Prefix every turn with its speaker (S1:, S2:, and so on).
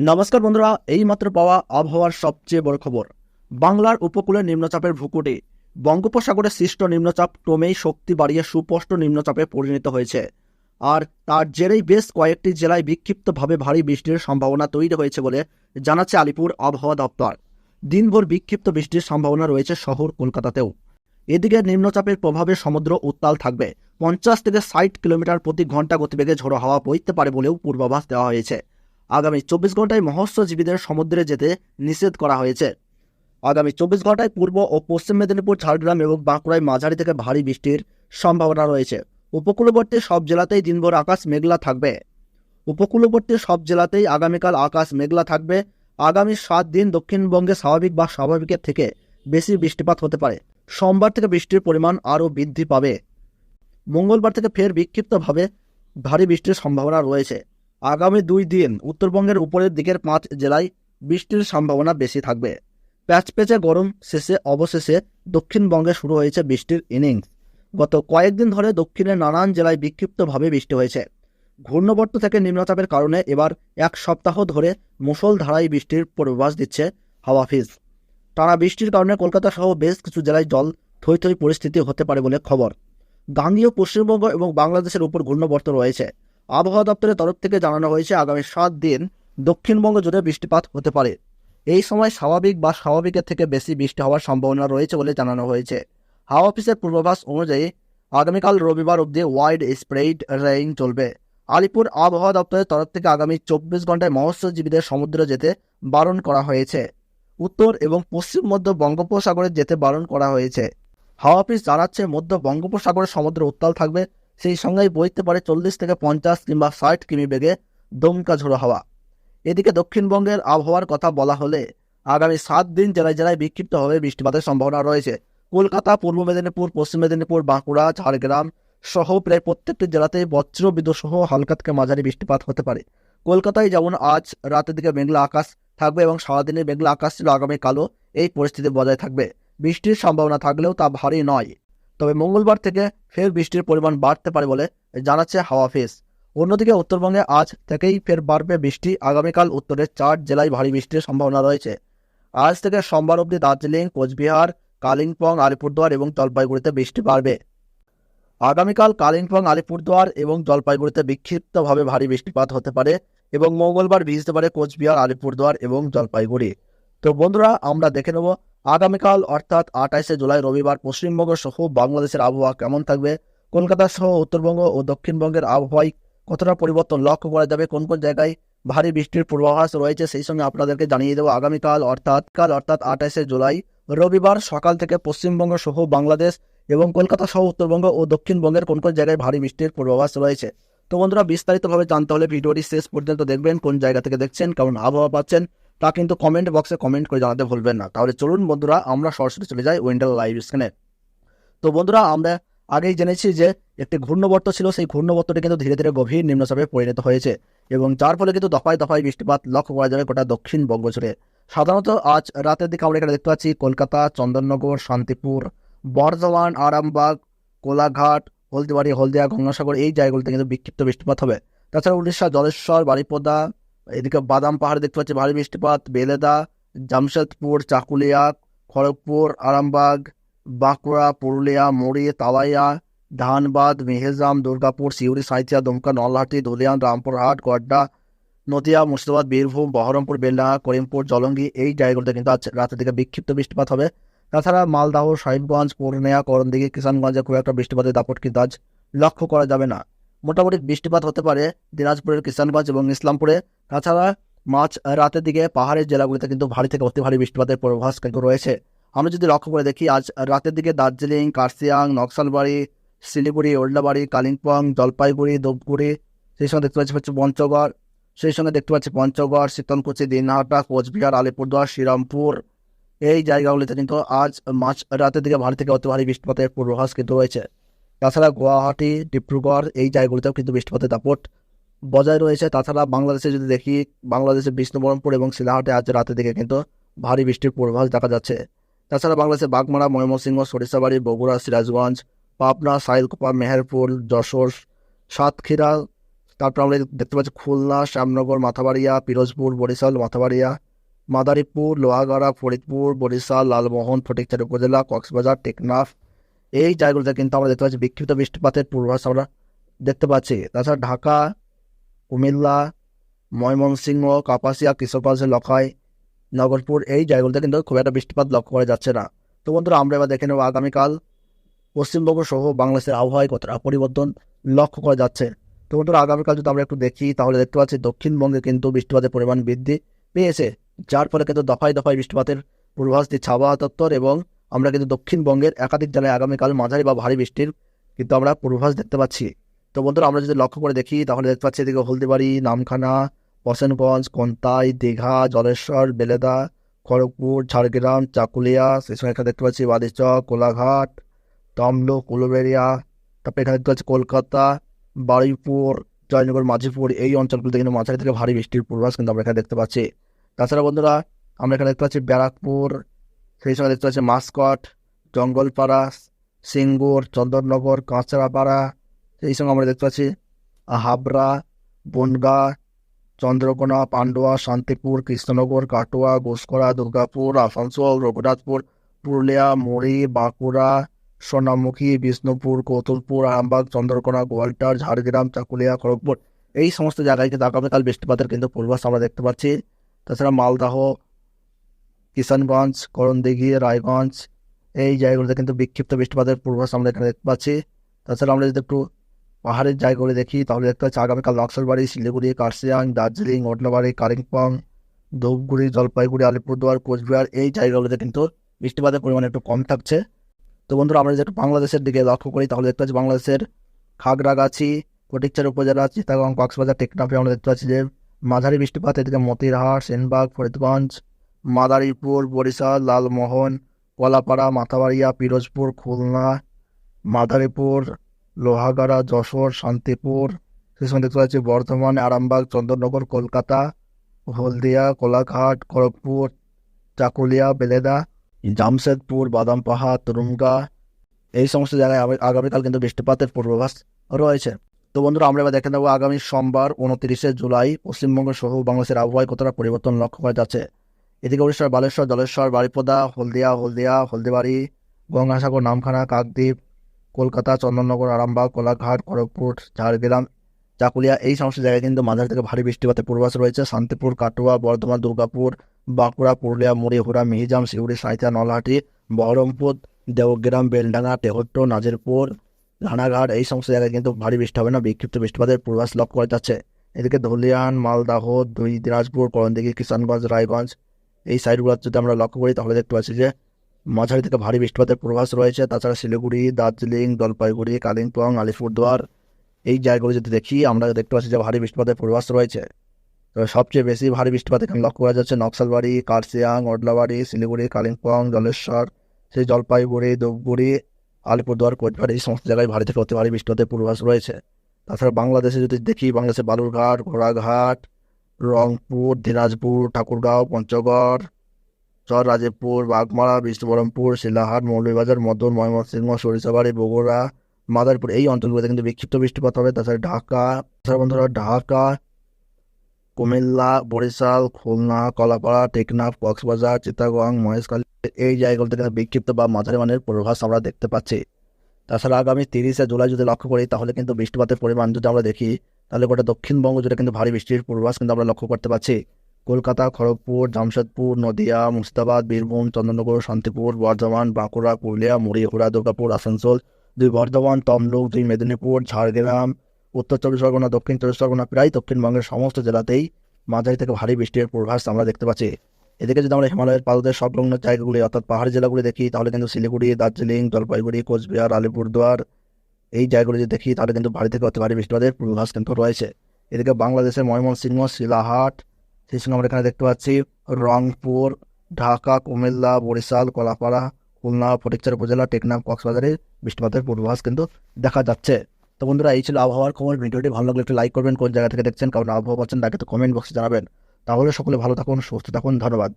S1: নমস্কার বন্ধুরা, এইমাত্র পাওয়া আবহাওয়ার সবচেয়ে বড় খবর। বাংলার উপকূলে নিম্নচাপের ভূকুটে। বঙ্গোপসাগরে সৃষ্ট নিম্নচাপ ক্রমেই শক্তি বাড়িয়ে সুস্পষ্ট নিম্নচাপে পরিণত হয়েছে। আর তার জেরেই বেশ কয়েকটি জেলায় বিক্ষিপ্তভাবে ভারী বৃষ্টির সম্ভাবনা তৈরি হয়েছে বলে জানাচ্ছে আলিপুর আবহাওয়া দপ্তর। দিনভর বিক্ষিপ্ত বৃষ্টির সম্ভাবনা রয়েছে শহর কলকাতাতেও। এদিকে নিম্নচাপের প্রভাবে সমুদ্র উত্তাল থাকবে। পঞ্চাশ থেকে ষাট কিলোমিটার প্রতি ঘণ্টা গতিবেগে ঝোড়ো হাওয়া বইতে পারে বলেও পূর্বাভাস দেওয়া হয়েছে। আগামী চব্বিশ ঘন্টায় মৎস্যজীবীদের সমুদ্রে যেতে নিষেধ করা হয়েছে। আগামী চব্বিশ ঘন্টায় পূর্ব ও পশ্চিম মেদিনীপুর, ঝাড়গ্রাম এবং বাঁকুড়ায় মাঝারি থেকে ভারী বৃষ্টির সম্ভাবনা রয়েছে। উপকূলবর্তী সব জেলাতেই দিনভর আকাশ মেঘলা থাকবে। উপকূলবর্তী সব জেলাতেই আগামীকাল আকাশ মেঘলা থাকবে। আগামী সাত দিন দক্ষিণবঙ্গে স্বাভাবিক বা স্বাভাবিকের থেকে বেশি বৃষ্টিপাত হতে পারে। সোমবার থেকে বৃষ্টির পরিমাণ আরও বৃদ্ধি পাবে। মঙ্গলবার থেকে ফের বিক্ষিপ্তভাবে ভারী বৃষ্টির সম্ভাবনা রয়েছে। আগামী দুই দিন উত্তরবঙ্গের উপরের দিকের পাঁচ জেলায় বৃষ্টির সম্ভাবনা বেশি থাকবে। প্যাচপ্যাচে গরম শেষে অবশেষে দক্ষিণবঙ্গে শুরু হয়েছে বৃষ্টির ইনিংস গত কয়েকদিন ধরে দক্ষিণের নানান জেলায় বিক্ষিপ্তভাবে বৃষ্টি হয়েছে। ঘূর্ণবর্ত থেকে নিম্নচাপের কারণে এবার এক সপ্তাহ ধরে মুষলধারায় বৃষ্টির পূর্বাভাস দিচ্ছে হাওয়াফিজ টানা বৃষ্টির কারণে কলকাতা সহ বেশ কিছু জেলায় জল থই থই পরিস্থিতি হতে পারে বলে খবর। গাঙ্গীয় পশ্চিমবঙ্গ এবং বাংলাদেশের উপর ঘূর্ণবর্ত রয়েছে। আবহাওয়া দপ্তরের তরফ থেকে জানানো হয়েছে, আগামী সাত দিন দক্ষিণবঙ্গ জুড়ে বৃষ্টিপাত হতে পারে। এই সময় স্বাভাবিক বা স্বাভাবিকের থেকে বেশি বৃষ্টি হওয়ার সম্ভাবনা রয়েছে বলে জানানো হয়েছে। হাওয়া অফিসের পূর্বাভাস অনুযায়ী, আগামীকাল রবিবার অবধি ওয়াইড স্প্রেড রেইন চলবে। আলিপুর আবহাওয়া দপ্তরের তরফ থেকে আগামী চব্বিশ ঘন্টায় মৎস্যজীবীদের সমুদ্রে যেতে বারণ করা হয়েছে। উত্তর এবং পশ্চিম মধ্য বঙ্গোপসাগরে যেতে বারণ করা হয়েছে। হাওয়া অফিস জানাচ্ছে, মধ্য বঙ্গোপসাগরের সমুদ্র উত্তাল থাকবে সেই সঙ্গেই বইতে পারে চল্লিশ থেকে পঞ্চাশ কিংবা ষাট কিমি বেগে দমকা ঝোড়ো হাওয়া। এদিকে দক্ষিণবঙ্গের আবহাওয়ার কথা বলা হলে আগামী সাত দিন জেলায় জেলায় বিক্ষিপ্তভাবে বৃষ্টিপাতের সম্ভাবনা রয়েছে। কলকাতা, পূর্ব মেদিনীপুর, পশ্চিম মেদিনীপুর, বাঁকুড়া, ঝাড়গ্রাম সহ প্রায় প্রত্যেকটি জেলাতেই বজ্র বিদ্যুৎ সহ হালকা থেকে মাঝারি বৃষ্টিপাত হতে পারে। কলকাতায় যেমন আজ রাতের দিকে মেঘলা আকাশ থাকবে এবং সারাদিনের মেঘলা আকাশ ছিল আগামীকালও এই পরিস্থিতি বজায় থাকবে। বৃষ্টির সম্ভাবনা থাকলেও তা ভারী নয়। তবে মঙ্গলবার থেকে ফের বৃষ্টির পরিমাণ বাড়তে পারে বলে জানাচ্ছে হাওয়া অফিস। অন্যদিকে উত্তরবঙ্গে আজ থেকেই ফের বাড়বে বৃষ্টি। আগামীকাল উত্তরের চার জেলায় ভারী বৃষ্টির সম্ভাবনা রয়েছে। আজ থেকে সোমবার অবধি দার্জিলিং, কোচবিহার, কালিম্পং, আলিপুরদুয়ার এবং জলপাইগুড়িতে বৃষ্টি বাড়বে। আগামীকাল কালিম্পং, আলিপুরদুয়ার এবং জলপাইগুড়িতে বিক্ষিপ্তভাবে ভারী বৃষ্টিপাত হতে পারে এবং মঙ্গলবার ভিজতে পারে কোচবিহার, আলিপুরদুয়ার এবং জলপাইগুড়ি। তো বন্ধুরা, আমরা দেখে নেব আগামীকাল, অর্থাৎ আঠাইশে জুলাই রবিবার, পশ্চিমবঙ্গ সহ বাংলাদেশের আবহাওয়া কেমন থাকবে? কলকাতা সহ উত্তরবঙ্গ ও দক্ষিণবঙ্গের আবহাওয়ায় কতটা পরিবর্তন লক্ষ্য করা যাবে? কোন কোন জায়গায় ভারী বৃষ্টির পূর্বাভাস রয়েছে? সেই সঙ্গে আপনাদেরকে জানিয়ে দেবো, আগামীকাল, অর্থাৎ কাল, অর্থাৎ আঠাইশে জুলাই রবিবার, সকাল থেকে পশ্চিমবঙ্গ সহ বাংলাদেশ এবং কলকাতা সহ উত্তরবঙ্গ ও দক্ষিণবঙ্গের কোন কোন জায়গায় ভারী বৃষ্টির পূর্বাভাস রয়েছে? তো বন্ধুরা, বিস্তারিতভাবে জানতে হলে ভিডিওটি শেষ পর্যন্ত দেখবেন, কোন জায়গা থেকে দেখছেন, কেমন আবহাওয়া পাচ্ছেন তা কিন্তু কমেন্ট বক্সে কমেন্ট করে জানাতে ভুলবেন না। তাহলে চলুন বন্ধুরা, আমরা সরাসরি চলে যাই উইন্ডার লাইভ স্ক্রিনে তো বন্ধুরা, আমরা আগেই জেনেছি যে একটি ঘূর্ণবর্ত ছিল, সেই ঘূর্ণবর্তটি কিন্তু ধীরে ধীরে গভীর নিম্নচাপে পরিণত হয়েছে এবং যার ফলে কিন্তু দফায় দফায় বৃষ্টিপাত লক্ষ্য করা যাবে গোটা দক্ষিণবঙ্গ জুড়ে সাধারণত আজ রাতের দিকে আমরা এখানে দেখতে পাচ্ছি কলকাতা, চন্দননগর, শান্তিপুর, বর্ধমান, আরামবাগ, কোলাঘাট, হলদিবাড়ি, হলদিয়া, গঙ্গাসাগর এই জায়গাগুলোতে কিন্তু বিক্ষিপ্ত বৃষ্টিপাত হবে। তাছাড়া উড়িষ্যা, জলেশ্বর, বারিপদা এদিকে বাদাম পাহাড় দেখতে পাচ্ছি, ভারী বৃষ্টিপাত, বেলেদা, জামশেদপুর, চাকুলিয়া, খড়গপুর, আরামবাগ, বাঁকুড়া, পুরুলিয়া, মুড়ি, তালাইয়া, ধানবাদ মেহেজাম দুর্গাপুর, সিউড়ি, সাঁইথিয়া, দুমকা, নলহাটি ধুলিয়ান রামপুরহাট, গড্ডা, নদিয়া, মুর্শিদাবাদ, বীরভূম, বহরমপুর, বেলডাঙ্গা, করিমপুর, জলঙ্গি, এই জায়গাগুলোতে কিন্তু আজ রাতের দিকে বিক্ষিপ্ত বৃষ্টিপাত হবে। তাছাড়া মালদাহ, সাহিবগঞ্জ, পূর্ণিয়া, করণদিঘি, কিষানগঞ্জে খুব একটা বৃষ্টিপাতের দাপট কিন্তু আজ লক্ষ্য করা যাবে না। মোটামুটি বৃষ্টিপাত হতে পারে দিনাজপুরের কিষানগঞ্জ এবং ইসলামপুরে। তাছাড়া মাছ রাতের দিকে পাহাড়ের জেলাগুলিতে কিন্তু ভারী থেকে অতি ভারী বৃষ্টিপাতের পূর্বাভাস কিন্তু রয়েছে। আমরা যদি লক্ষ্য করে দেখি, আজ রাতের দিকে দার্জিলিং কার্সিয়াং নকশালবাড়ি, শিলিগুড়ি ওল্ডাবাড়ি কালিম্পং, জলপাইগুড়ি, ধূপগুড়ি, সেই সঙ্গে দেখতে পাচ্ছি হচ্ছে পঞ্চগড়, সেই সঙ্গে দেখতে পাচ্ছি পঞ্চগড়, শীতলকুচি, দিনহাটা, কোচবিহার, আলিপুরদুয়ার, শ্রীরামপুর। এই জায়গাগুলিতে কিন্তু আজ মাছ রাতের দিকে ভারী থেকে অতি ভারী বৃষ্টিপাতের পূর্বাভাস কিন্তু রয়েছে। তাছাড়া গুয়াহাটি, ডিব্রুগড় এই জায়গাগুলিতেও কিন্তু বৃষ্টিপাতের দাপট বজায় রয়েছে। তাছাড়া বাংলাদেশে যদি দেখি, বাংলাদেশের বিষ্ণুবরমপুর এবং শিলাহাটে আজ রাতের দিকে কিন্তু ভারী বৃষ্টির পূর্বাভাস দেখা যাচ্ছে। তাছাড়া বাংলাদেশের বাগমারা, ময়মনসিংহ, সরিষাবাড়ি, বগুড়া, সিরাজগঞ্জ, পাবনা, সাইলকোপা, মেহেরপুর, যশোর, সাতক্ষীরা, তারপর আমরা দেখতে পাচ্ছি খুলনা, শ্যামনগর, মাথাবাড়িয়া, পিরোজপুর, বরিশাল, মাথাবাড়িয়া, মাদারীপুর, লোহাগাড়া, ফরিদপুর, বরিশাল, লালমোহন ফটিকচার উপজেলা, কক্সবাজার, টেকনাফ এই জায়গাগুলোতে কিন্তু আমরা দেখতে পাচ্ছি বিক্ষিপ্ত বৃষ্টিপাতের পূর্বাভাস আমরা দেখতে পাচ্ছি। তাছাড়া ঢাকা, কুমিল্লা, ময়মনসিংহ, কাপাসিয়া কিশোরগঞ্জ লখাই নগরপুর, এই জায়গাগুলোতে কিন্তু খুব একটা বৃষ্টিপাত লক্ষ্য করা যাচ্ছে না। তো বন্ধুরা, আমরা এবার দেখে নেব আগামীকাল পশ্চিমবঙ্গ সহ বাংলাদেশের আবহাওয়ায় কতটা পরিবর্তন লক্ষ্য করা যাচ্ছে। তো বন্ধুরা, আগামীকাল যদি আমরা একটু দেখি, তাহলে দেখতে পাচ্ছি দক্ষিণবঙ্গে কিন্তু বৃষ্টিপাতের পরিমাণ বৃদ্ধি পেয়েছে, যার ফলে কিন্তু দফায় দফায় বৃষ্টিপাতের পূর্বাভাস দিচ্ছে আবহাওয়া দপ্তর এবং আমরা কিন্তু দক্ষিণবঙ্গের একাধিক জেলায় আগামীকাল মাঝারি বা ভারী বৃষ্টির কিন্তু আমরা পূর্বাভাস দেখতে পাচ্ছি। তো বন্ধুরা, আমরা যদি লক্ষ্য করে দেখি, তাহলে দেখতে পাচ্ছি এদিকে হলদিবাড়ি, নামখানা হোসেনগঞ্জ কন্তাই, দীঘা, জলেশ্বর, বেলেদা, খড়গপুর, ঝাড়গ্রাম, চাকুলিয়া, সেই সঙ্গে এখানে দেখতে পাচ্ছি বাদিচক কোলাঘাট, তমলুক, উলুবেড়িয়া, তারপরে এখানে দেখতে পাচ্ছি কলকাতা, বারুইপুর, জয়নগর, মাঝিপুর, এই অঞ্চলগুলোতে কিন্তু মাঝারি থেকে ভারী বৃষ্টির পূর্বাভাস কিন্তু আমরা এখানে দেখতে পাচ্ছি। তাছাড়া বন্ধুরা, আমরা এখানে দেখতে পাচ্ছি ব্যারাকপুর সেই সঙ্গে দেখতে পাচ্ছি মাসকট, জঙ্গলপাড়া, সিঙ্গুর, চন্দননগর, কাঁচরাপাড়া, সেই সঙ্গে আমরা দেখতে পাচ্ছি হাবড়া, বনগা, চন্দ্রকোনা, পান্ডুয়া, শান্তিপুর, কৃষ্ণনগর, কাটোয়া, ঘোষকরা, দুর্গাপুর, আসানসোল, রঘুনাথপুর, পুরুলিয়া, মুড়ি, বাঁকুড়া, সোনামুখী, বিষ্ণুপুর, কৌতুলপুর, আরামবাগ, চন্দ্রকোনা, গোয়ালটার, ঝাড়গ্রাম, চাকুলিয়া, খড়গপুর। এই সমস্ত জায়গায় কিন্তু আগামীকাল বৃষ্টিপাতের কিন্তু পূর্বাভাস আমরা দেখতে পাচ্ছি। তাছাড়া মালদাহ কিষানগঞ্জ, করণদিঘি, রায়গঞ্জ, এই জায়গাগুলোতে কিন্তু বিক্ষিপ্ত বৃষ্টিপাতের পূর্বাভাস আমরা এখানে দেখতে পাচ্ছি। তাছাড়া আমরা যদি একটু পাহাড়ের জায়গাগুলো দেখি, তাহলে দেখতে পাচ্ছি আগামীকাল নকশালবাড়ি, শিলিগুড়ি, কার্শিয়াং, দার্জিলিং, ওটনাবাড়ি, কালিম্পং, ধূপগুড়ি, জলপাইগুড়ি, আলিপুরদুয়ার, কোচবিহার, এই জায়গাগুলোতে কিন্তু বৃষ্টিপাতের পরিমাণ একটু কম থাকছে। তো বন্ধুরা, আমরা যদি একটু বাংলাদেশের দিকে লক্ষ্য করি, তাহলে দেখতে পাচ্ছি বাংলাদেশের খাগড়াগাছি ফটিকচার উপজেলা চিটাগং, কক্সবাজার, টেকনাফে আমরা দেখতে পাচ্ছি যে মাঝারি বৃষ্টিপাত, এদিকে মতিরহাট, সেনবাগ, ফরিদগঞ্জ মাদারীপুর, বরিশাল, লালমোহন, কলাপাড়া, মাথাবাড়িয়া, পিরোজপুর, খুলনা, মাদারীপুর, লোহাগাড়া, যশোর, শান্তিপুর সেই সঙ্গে দেখতে পাচ্ছি বর্ধমান, আরামবাগ, চন্দননগর, কলকাতা, হলদিয়া, কোলাঘাট, খড়গপুর, চাকুলিয়া, বেলেদা, জামশেদপুর বাদামপাহা তুরুঙ্গা, এই সমস্ত জায়গায় আগামী- আগামীকাল কিন্তু বৃষ্টিপাতের পূর্বাভাস রয়েছে। তো বন্ধুরা, আমরা এবার দেখে নেব আগামী সোমবার, উনত্রিশে জুলাই পশ্চিমবঙ্গ সহ বাংলাদেশের আবহাওয়ায় কতটা পরিবর্তন লক্ষ্য করা যাচ্ছে। এদিকে উড়িষ্যার বালেশ্বর, জলেশ্বর, বারিপদা, হলদিয়া হলদিয়া, হলদিবাড়ি, গঙ্গাসাগর, নামখানা, কাকদ্বীপ, কলকাতা, চন্দননগর, আরামবাগ, কোলাঘাট, খড়গপুর, ঝাড়গ্রাম, চাকুলিয়া, এই সমস্ত জায়গায় কিন্তু মাঝারি থেকে ভারী বৃষ্টিপাতের পূর্বাস রয়েছে। শান্তিপুর, কাটোয়া, বর্ধমান, দুর্গাপুর, বাঁকুড়া, পুরুলিয়া মুড়িহুড়া মিহিজাম শিউড়ি সাঁইথিয়া, নলহাটি, বহরমপুর, দেওগ্রাম, বেলডাঙ্গা, তেহট্ট, নাজিরপুর, রানাঘাট, এই সমস্ত জায়গায় কিন্তু ভারী বৃষ্টি হবে না, বিক্ষিপ্ত বৃষ্টিপাতের পূর্বাস লক্ষ্য করা যাচ্ছে। এদিকে ধুলিয়ান মালদাহ, দুই দিনাজপুর, করণদিঘি, কিষানগঞ্জ, রায়গঞ্জ এই সাইডগুলো যদি আমরা লক্ষ্য করি, তাহলে দেখতে পাচ্ছি যে মাঝারি থেকে ভারী বৃষ্টিপাতের পূর্বাভাস রয়েছে। তাছাড়া শিলিগুড়ি, দার্জিলিং, জলপাইগুড়ি, কালিম্পং, আলিপুরদুয়ার এই জায়গাগুলো যদি দেখি, আমরা দেখতে পাচ্ছি যে ভারী বৃষ্টিপাতের পূর্বাভাস রয়েছে। তো সবচেয়ে বেশি ভারী বৃষ্টিপাত এখানে লক্ষ্য করা যাচ্ছে নকশালবাড়ি কার্সিয়াং ওডলাবাড়ি, শিলিগুড়ি, কালিম্পং, জলেশ্বর, সেই জলপাইগুড়ি, ধূপগুড়ি, আলিপুরদুয়ার, কোচবিহার এই সমস্ত জায়গায় ভারী থেকে অতি ভারী বৃষ্টিপাতের পূর্বাভাস রয়েছে। তাছাড়া বাংলাদেশে যদি দেখি বাংলাদেশে বালুরঘাট, ঘোড়াঘাট রংপুর, দিনাজপুর, ঠাকুরগাঁও, পঞ্চগড় চর রাজীবপুর বাগমারা, বিষ্ণুবরমপুর, শিলাহাট, মৌলভীবাজার, মদন, ময়মনসিংহ, সরিষাবাড়ি, বগুড়া, মাদারীপুর। এই অঞ্চলগুলোতে কিন্তু বিক্ষিপ্ত বৃষ্টিপাত হবে। তাছাড়া ঢাকা তাছাড়া ঢাকা, কুমিল্লা, বরিশাল, খুলনা, কলাপাড়া, টেকনাফ, কক্সবাজার, চিটাগং, মহেশখালী, এই জায়গাগুলোতে কিন্তু বিক্ষিপ্ত বা মাঝারি মানের পূর্বাভাস আমরা দেখতে পাচ্ছি। তাছাড়া আগামী তিরিশে জুলাই যদি লক্ষ্য করি, তাহলে কিন্তু বৃষ্টিপাতের পরিমাণ যদি আমরা দেখি তাহলে গোটা দক্ষিণবঙ্গ জুড়ে কিন্তু ভারী বৃষ্টির পূর্বাভাস কিন্তু আমরা লক্ষ্য করতে পারছি কলকাতা, খড়গপুর, জামশেদপুর, নদিয়া, মুর্শিদাবাদ, বীরভূম, চন্দননগর, শান্তিপুর, বর্ধমান, বাঁকুড়া, পুরুলিয়া মুড়িহুড়া দুর্গাপুর, আসানসোল, দুই বর্ধমান, তমলুক, দুই মেদিনীপুর, ঝাড়গ্রাম, উত্তর চব্বিশ পরগনা, দক্ষিণ চব্বিশ পরগনা, প্রায় দক্ষিণবঙ্গের সমস্ত জেলাতেই মাঝারি থেকে ভারী বৃষ্টির পূর্বাভাস আমরা দেখতে পাচ্ছি। এদিকে যদি আমরা হিমালয়ের পাদদের সংলগ্ন জায়গাগুলি, অর্থাৎ পাহাড়ি জেলাগুলি দেখি, তাহলে কিন্তু শিলিগুড়ি, দার্জিলিং, জলপাইগুড়ি, কোচবিহার, আলিপুরদুয়ার এই জায়গাগুলি যদি দেখি তাহলে কিন্তু বাড়ি থেকে অতি ভারী বৃষ্টিপাতের পূর্বাভাস কিন্তু রয়েছে। এদিকে বাংলাদেশের ময়মনসিংহ, শিলাহাট, সেই সঙ্গে আমরা এখানে দেখতে পাচ্ছি রংপুর, ঢাকা, কুমিল্লা, বরিশাল, কলাপাড়া, খুলনা ফটিকচার উপজেলা, টেকনাফ, কক্সবাজারে বৃষ্টিপাতের পূর্বাভাস কিন্তু দেখা যাচ্ছে। তো বন্ধুরা, এই ছিল আবহাওয়ার খবর। ভিডিওটি ভালো লাগলে একটু লাইক করবেন, কোন জায়গা থেকে দেখছেন কারণ আবহাওয়া পাচ্ছেন তাকে তো কমেন্ট বক্সে জানাবেন। তাহলে সকলে ভালো থাকুন, সুস্থ থাকুন, ধন্যবাদ।